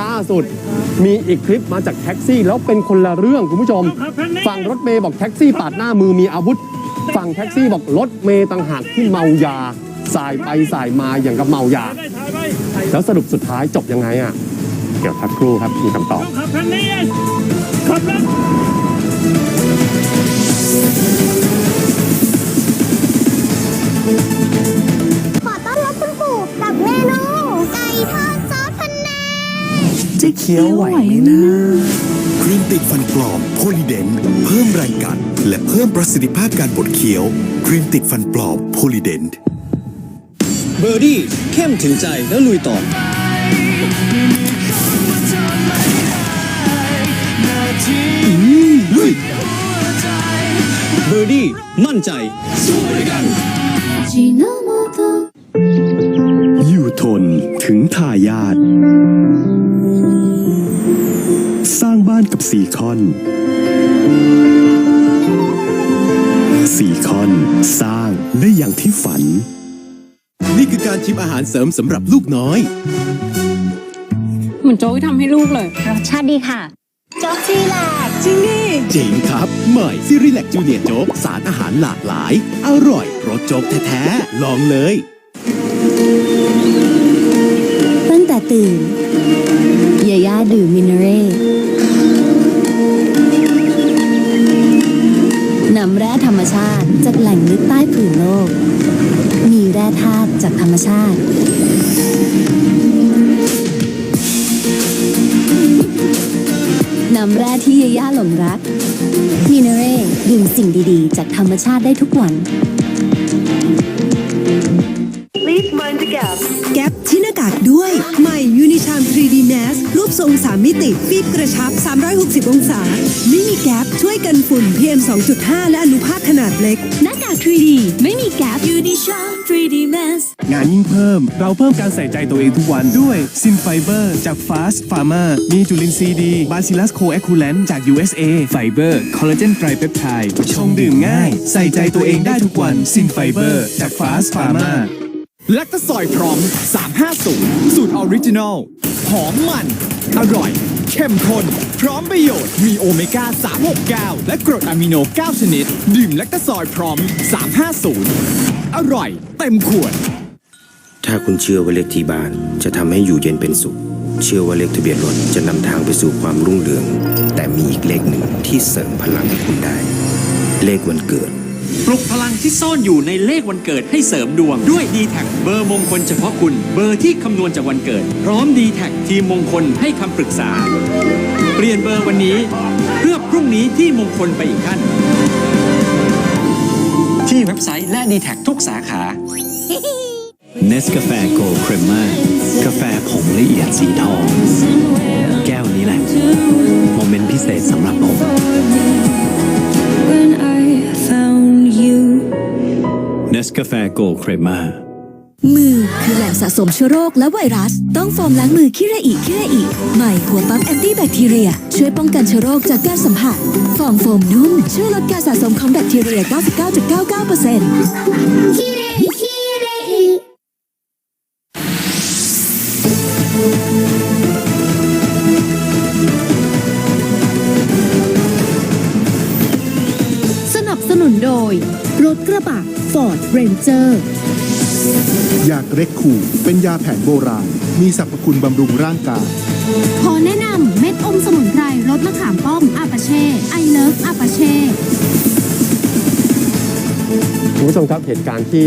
ล่าสุดมีอีกคลิปมาจากแท็กซี่ แล้วเป็นคนละเรื่องคุณผู้ชม ฝั่งรถเมย์บอกแท็กซี่ปาดหน้ามือมีอาวุธ ฝั่งแท็กซี่บอกรถเมย์ต่างหากที่เมายาสายไปสายมาอย่างกับเมายา แล้วสรุปสุดท้ายจบยังไงอะ เดี๋ยวพักครู่ครับมีคำตอบขับ จะเคี้ยวไหวไหมนะครีมติดฟันปลอมโพลีเดนเพิ่มแรงกัด และเพิ่มประสิทธิภาพการบดเคี้ยว ครีมติดฟันปลอมโพลีเดนเบอร์ดี้เข้มถึงใจแล้วลุยต่ออืมลุยเบอร์ดี้มั่นใจอยู่ทนถึงทายาทสร้าง บ้านกับซีคอนซีคอน สร้างได้อย่างที่ฝัน นี่คือการชิมอาหารเสริมสำหรับลูกน้อย เหมือนโจ๊กที่ทำให้ลูกเลย รสชาติดีค่ะ โจ๊กซีแลกจริงดิจริงครับใหม่ซิริแลกจูเนียร์โจ๊กสารอาหารหลากหลาย อร่อยรสโจ๊กแท้ๆลองเลย ตั้งแต่ตื่นยาย่าดื่มมินเนเร่ ชาติ จากแหล่งลึกใต้ผืนโลก มีแร่ธาตุจากธรรมชาตินำแร่ที่ยาย่าหลงรักมินเนเร่ดื่มสิ่งดีๆ จากธรรมชาติได้ทุกวันแก๊ปที่หน้ากากด้วย ใหม่ยูนิชาม 3D Mask รูปทรง 3 มิติ ฟีดกระชับ 360 องศา ไม่มีแก๊ปช่วยกันฝุ่น PM 2.5 และอนุภาคขนาดเล็ก หน้ากาก 3D ไม่มีแก๊ป Unicham 3D Mask งานยิ่งเพิ่ม เราเพิ่มการใส่ใจตัวเองทุกวันด้วยซินไฟเบอร์จาก Fast Pharma มีจุลินทรีย์ดีบาซิลัสโคแอคูแลนจาก USA ไฟเบอร์คอลลาเจนไตรเปปไทด์ชงดื่มง่าย ใส่ใจตัวเองได้ทุกวันซินไฟเบอร์จาก Fast Pharma แลคตาซอยพร้อม 350 สูตรออริจินอล หอมมัน อร่อย เข้มข้น พร้อมประโยชน์ มีโอเมก้า 369 และกรดอะมิโน 9 ชนิด ดื่มแลคตาซอยพร้อม 350 อร่อย เต็มขวด ถ้าคุณเชื่อว่าเลขที่บ้านจะทำให้อยู่เย็นเป็นสุข เชื่อว่าเลขทะเบียนรถจะนำทางไปสู่ความรุ่งเรือง แต่มีอีกเลขหนึ่งที่เสริมพลังให้คุณได้ เลขวันเกิด ปลุกพลังที่ซ่อนอยู่ในเลขวันเกิดให้เสริมดวง ด้วย d t แทเบอร์มงคลเฉพาะคุณ เบอร์ที่คำนวณจากวันเกิด พร้อม d t แททีมมงคลให้คำปรึกษา เปลี่ยนเบอร์วันนี้ เพื่อพรุ่งนี้ที่มงคลไปอีกขั้น ที่เว็บไซต์และ d t แททุกสาขาเนสกาแฟโกลครมมากาแฟผงละเอียดสีทอง นสกาแฟโกลเครมามือคือแหล่งสะสมเชื้อโรคและไวรัส ต้องโฟมล้างมือคิระอิคิระอิใหม่หัวปั๊มแอนตี้แบคทีเรีย ช่วยป้องกันเชื้อโรคจากการสัมผัส ฟองโฟมนุ่ม ช่วยลดการสะสมของแบคทีเรีย 99.99% โดย รถกระบะ Ford Ranger อยากเร็กคูเป็นยาแผนโบราณ มีสรรพคุณบำรุงร่างกาย ขอแนะนำเม็ดอมสมุนไพรรสมะขามป้อมอาปาเช่ไอเลิฟอาปาเช่คุณผู้ชมครับเหตุการณ์ที่